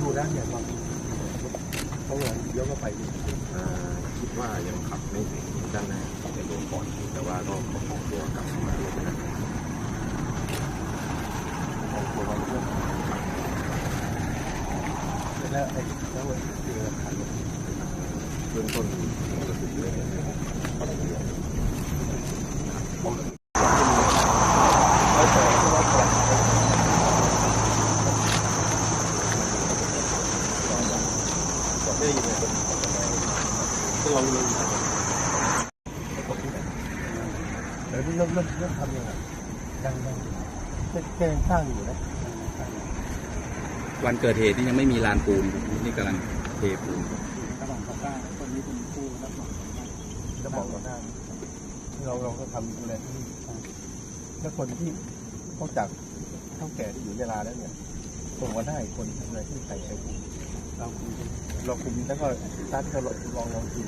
ดูแล้วเนี่ยความเขาหลงเดี๋ยวก็ไปอีกอ่าคิดว่ายังขับไม่ถึงด้านหน้าจะโดนก่อนแต่ว่าก็ประคองตัวกลับมาลงนะของตัวเราเรื่อแล้วไอ้แล้วไอ้ที่เราขายเบื้องต้นเราถึงเรื่องนี้ร้อยแปดร้อยแปดก็ ได้ยินเลยก็ลองดูแล้เริ่มเริ่มเริ่มทำยังไงยังยังแกยังสร้างอยู่นะวันเกิดเหตุนี่ยังไม่มีลานปูนนี่กำลังเทปูนระหว่างก่อสร้างคนนี้เป็นผู้รับเหมาจะบอกก่อสร้างเราเราก็ทำดูแลที่นี่แล้วคนที่นอกจากเท่าแก่ที่อยู่ยาลาแล้วเนี่ยส่งมาได้คนอะไรที่ใส่ใช้คุม เราคุมเราคุมแล้วก็สตาร์ทก็ลองลองที